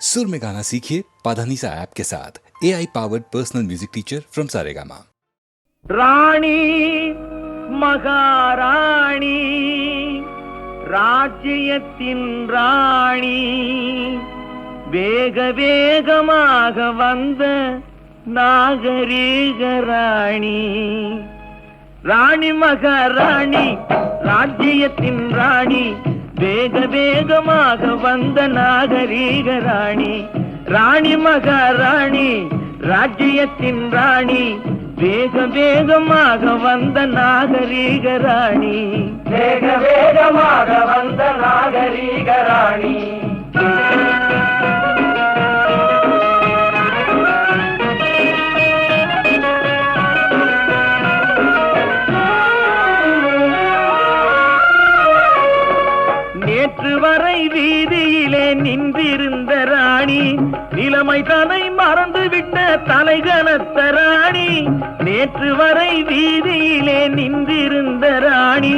सुर में गाना सीखिए पाधानीसा ऐप के साथ A I powered personal music teacher from Saregama ராணி மகாராணி ராஜ்யத்தின் ராணி வேக வேகமாக வந்த நாகரீக ராணி ராணி மகாராணி ராஜ்யத்தின் ராணி வேக வேகமாக வந்த நாகரீக ராணி ராணி மகாராணி ராஜ்யத்தின் ராணி வேக வேகமாக வந்த நாகரீக ராணி வேக வேகமாக வந்த நாகரீக ராணி தலைகணத்த ராணி நேற்று வரை வீதியிலே நின்றிருந்த ராணி.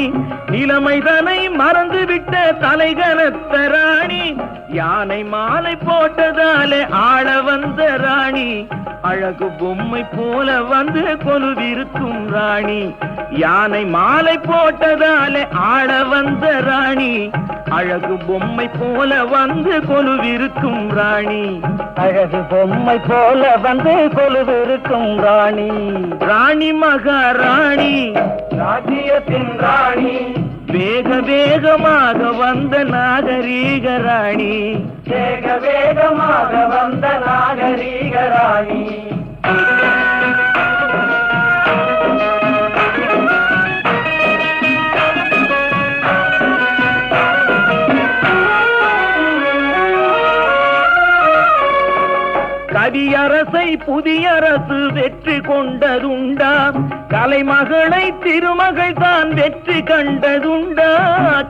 இளமைதனை மறந்துவிட்ட தலைகனத்த ராணி யானை மாலை போட்டதாலே ஆள வந்த ராணி. அழகு பொம்மை போல வந்து கொலுவிருக்கும் ராணி. யானை மாலை போட்டதாலே ஆள வந்த ராணி. அழகு பொம்மை போல வந்து கொலுவிருக்கும் ராணி. அழகு பொம்மை போல வந்து கொலுவிருக்கும் ராணி. ராணி மகாராணி. ராஜ்யத்தின் ராணி. வேக வேகமாக வந்த நாகரீக ராணி. வேக வேகமாக வந்த நாகரீக ராணி. கவியரசை புதியரசு வெற்றி கொண்டதுண்டா. கலைமகளை திருமகள் தான் வெற்றி கண்டதுண்டா.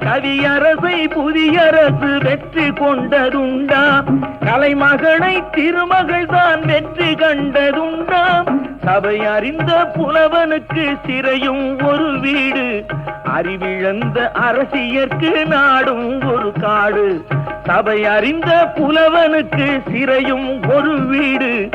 கவியரசை புதியரசு வெற்றி கொண்டதுண்டா. கலைமகளை திருமகள் தான் வெற்றி கண்டதுண்டா. சபை அறிந்த புலவனுக்கு சிறையும் ஒரு வீடு. அறிவிழந்த அரசியற்கு நாடும் ஒரு காடு. சபை அறிந்த புலவனுக்கு சிறையும் ஒரு வீடு.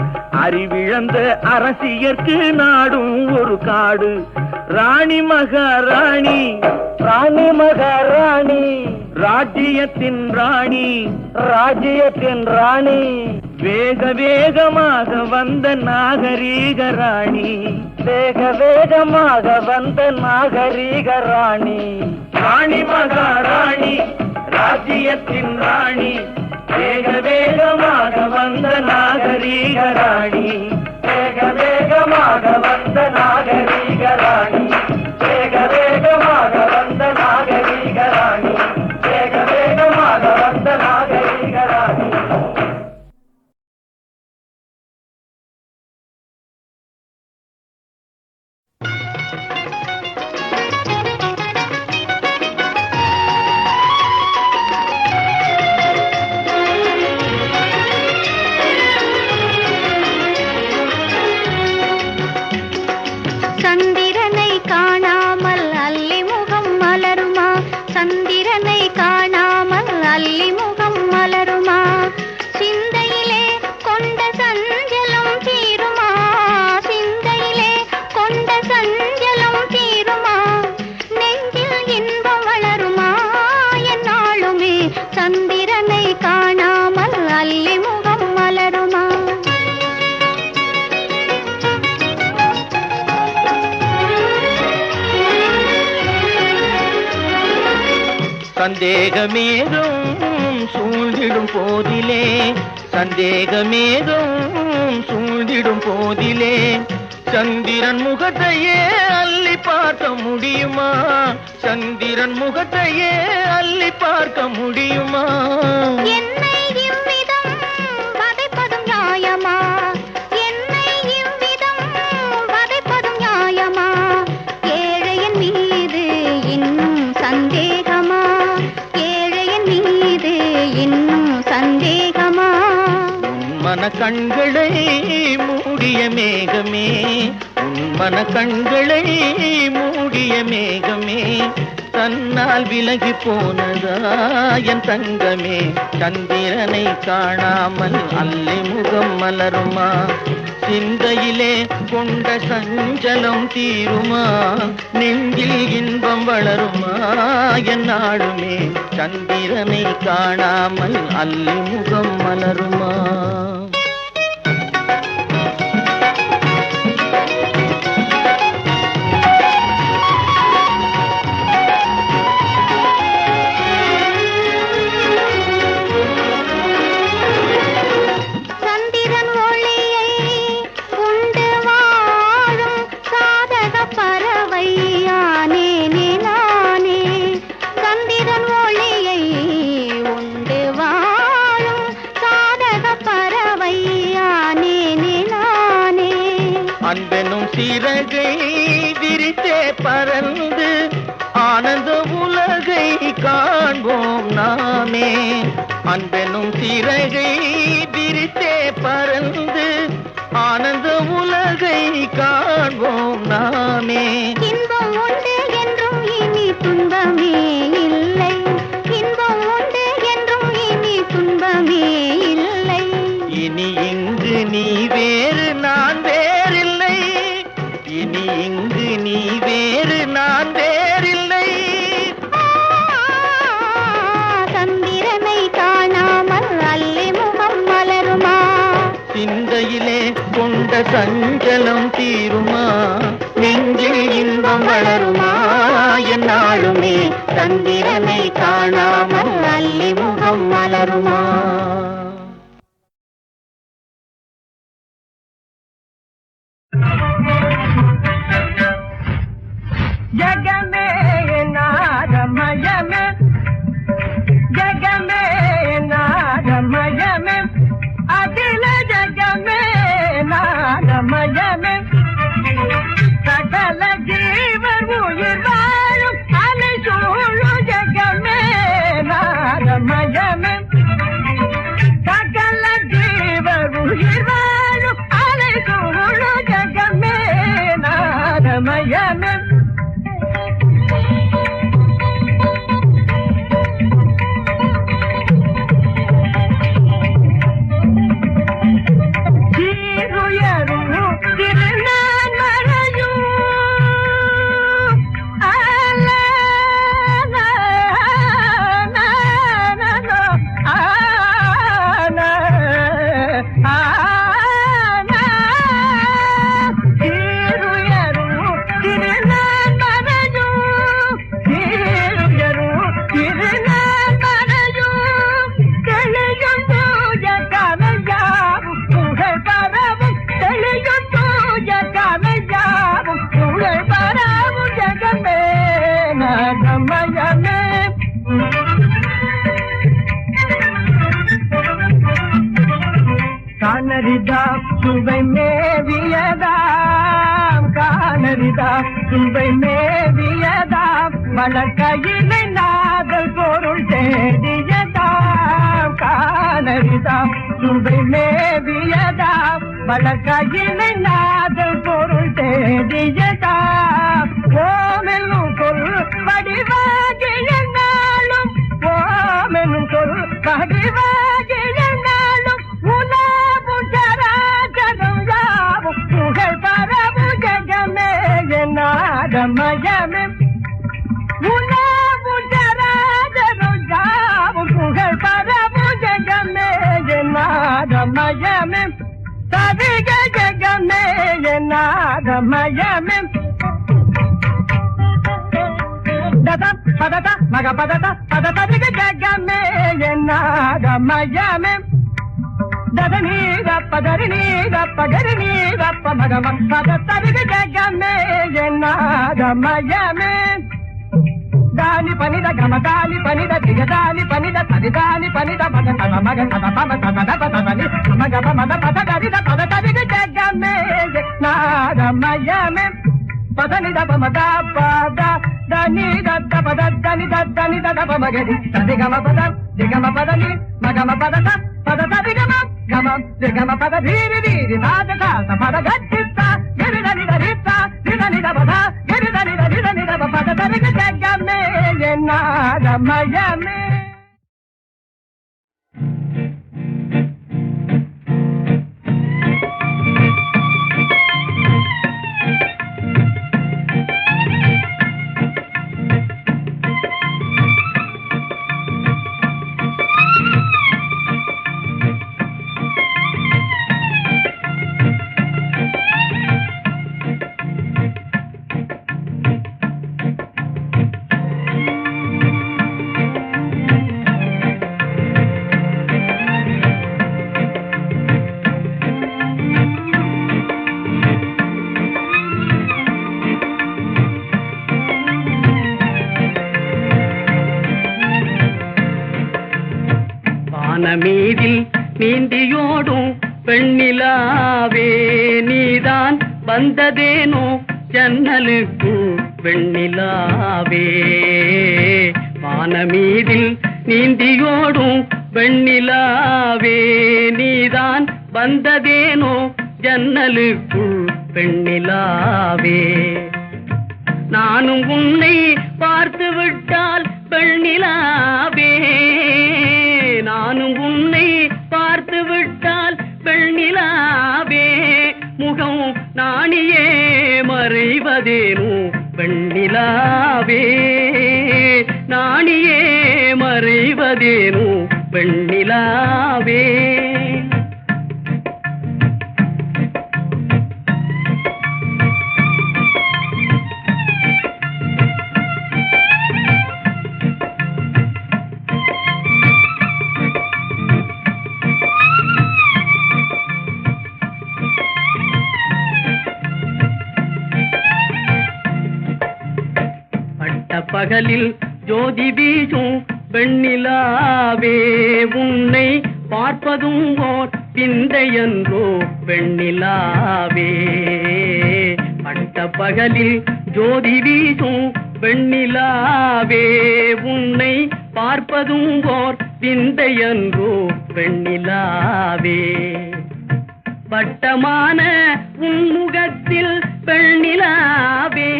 அறிவிழந்த அரசியற்கு நாடும் ஒரு காடு. ராணி மகாராணி ராணி மகாராணி ராஜ்யத்தின் ராணி ராஜ்யத்தின் ராணி. வேக வேகமாக வந்த நாகரீக ராணி. வேக வேகமாக வந்த நாகரீக ராணி ராணி மகாராணி ராஜ்யத்தின் ராணி. வேக வேகமாக வந்த நாகரீக ராணி வேக வேகமாக வந்த நாகரீக ராணி வேக வேகமாக வந்த நாகரீக ராணி வேக வேகமாக சந்தேகமேதும் சூழ்ந்திடும் போதிலே சந்தேகமேதும் சூழ்ந்திடும் போதிலே. சந்திரன் முகத்தையே அள்ளி பார்க்க முடியுமா? சந்திரன் முகத்தையே அள்ளி பார்க்க முடியுமா? மன கண்களை மூடிய மேகமே உன் மன கண்களை மூடிய மேகமே தன்னால் விலகி போனதா என் தங்கமே? சந்திரனை காணாமல் அல்லி முகம் மலருமா? சிந்தையிலே கொண்ட சஞ்சலம் தீருமா? நெஞ்சில் இன்பம் வளருமா என் நாடுமே? சந்திரனை காணாமல் அல்லி முகம் மலருமா? அன்பெனும் சிறகை விரித்தே பறந்து ஆனந்த உலகை காண்போம் நாமே. கொண்ட சஞ்சலம் தீருமா? நெஞ்சில் இன்பம் வளருமா? என்னாலுமே சந்திரனை காணாமல் அல்லி முகம் மலருமா? ஜகமே நாதமய உயிர் மேவியதாம் நாதல் பொருள் தேடியதாம். காணரிதா சுவை மேவியதாம். வழக்கையிலை நாதல் பொருள் தேடியதாம். ஓமெல்லும் మగమ కథ దిగ జగమే ఎన్నాగమయమే దాని పనిద గమ దాని పనిద దిగ దాని పనిద తది దాని పనిద పద తమ మగ తమ పమ తమ దప తమని మగ పమ ద పద దరిద పద తదిగ జగమే నాగమయమే పదని దప మద పద దని దత్త పద దని దత్తని దద పమ తది గమ పద దిగమ పదని మగమ పద పద తది గమ గమ గమ పద ధీర ధీరి నాద సాత పద గచ్చిత్త గిరి దని దరిత్త దిన నిద పద గిరి దని దని దని పద దరిగ జగమే నాదమయమే வானமீதில் நீந்தியோடும் பெண்ணிலாவே நீதான் வந்ததேனோ ஜன்னலுக்கு வெண்ணிலாவே. வானமீதில் நீந்தியோடும் வெண்ணிலாவே நீதான் வந்ததேனோ ஜன்னலுக்குள் பெண்ணிலாவே நானும் உன்னை பார்த்து விட்டால் பெண்ணிலாவே. நானும் நிலாவே முகம் நாணியே மறைவதேனோ பெண்ணிலாவே நாணியே மறைவதேனோ பெண்ணிலாவே வெண்ணிலாவே உன்னை பார்ப்பதும் ஓர் பிந்தையன்றோ வெண்ணிலாவே. பட்ட பகலில் ஜோதி வீசும் வெண்ணிலாவே. உன்னை பார்ப்பதும் ஓர் பிந்தையன்றோ வெண்ணிலாவே. வட்டமான உன்முகத்தில் பெண்ணிலாவே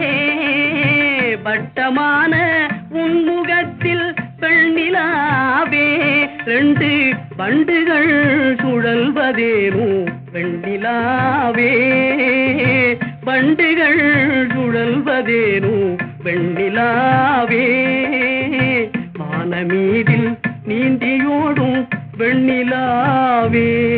வட்டமான பெண்ணிலாவே ரெண்டு பண்டுகள் சுழல்வதேனோ வெண்ணிலாவே. பண்டுகள் சுழல்வதேனோ வெண்ணிலாவே. வானமீதில் நீந்தியோடும் வெண்ணிலாவே.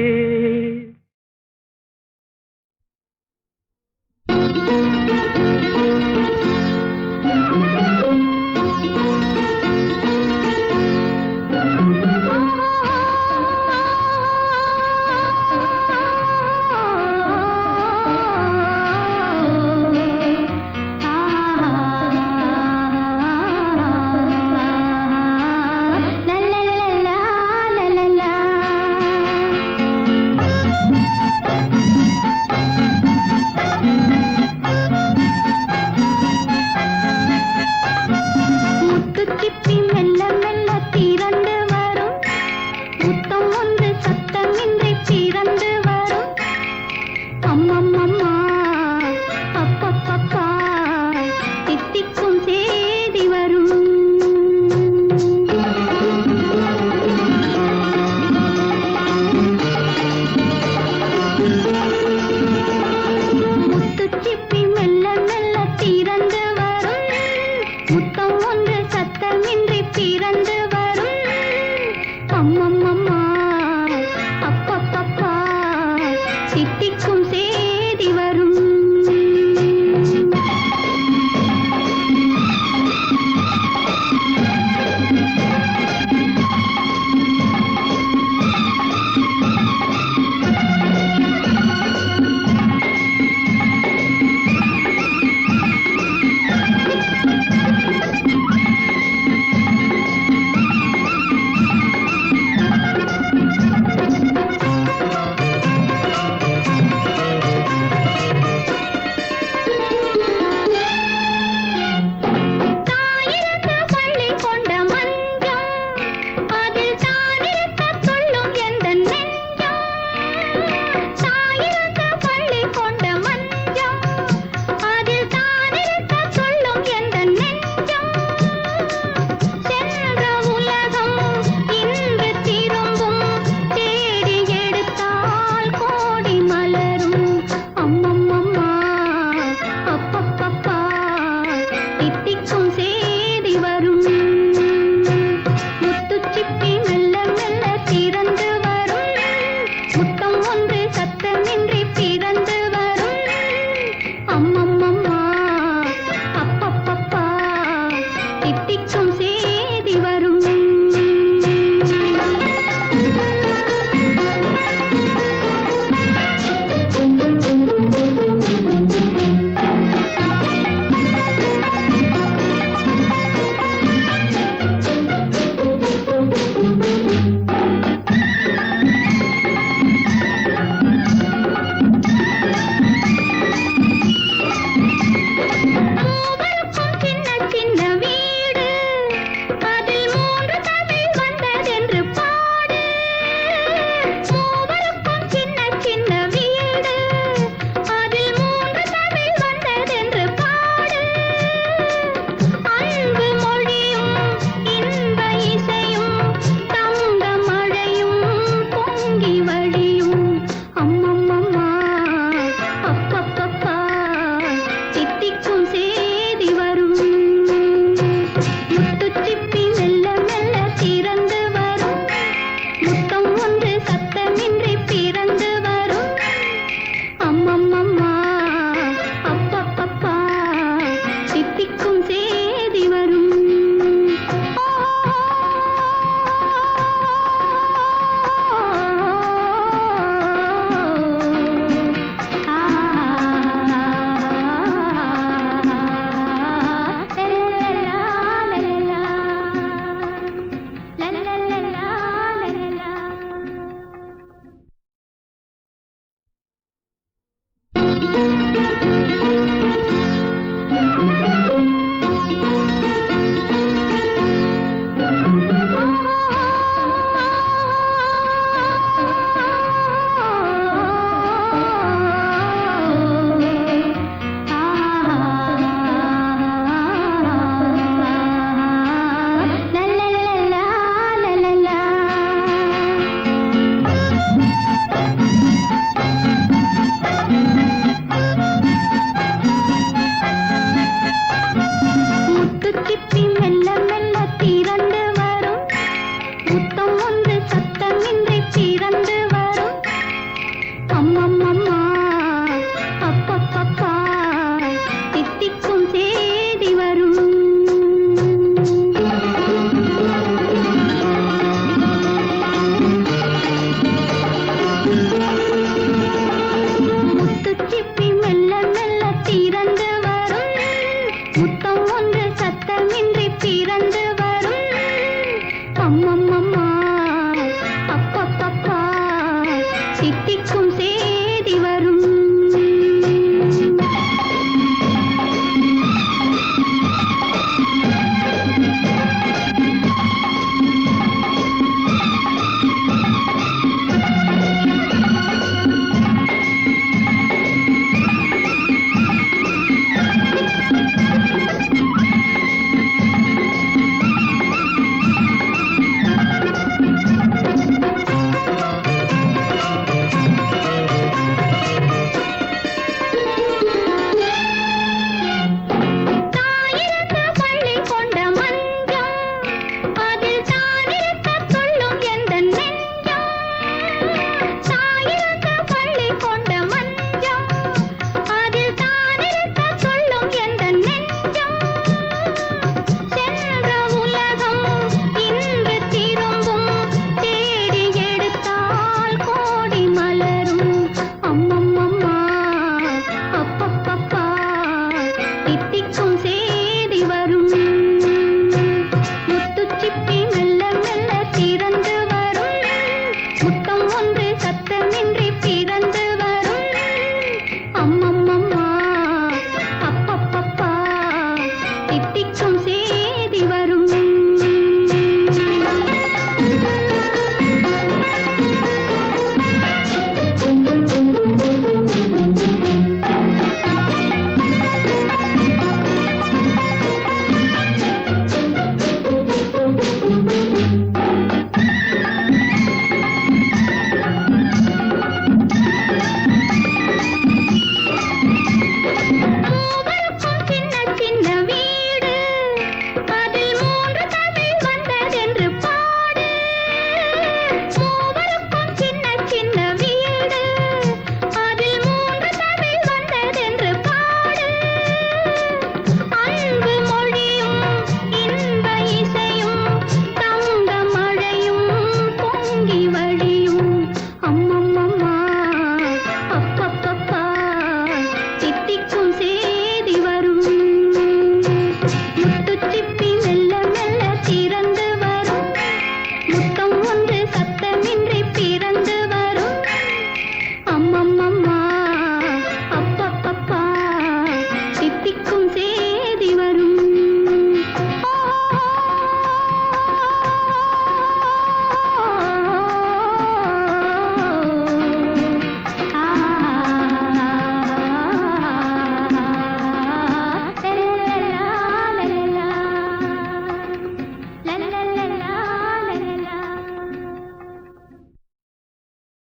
控制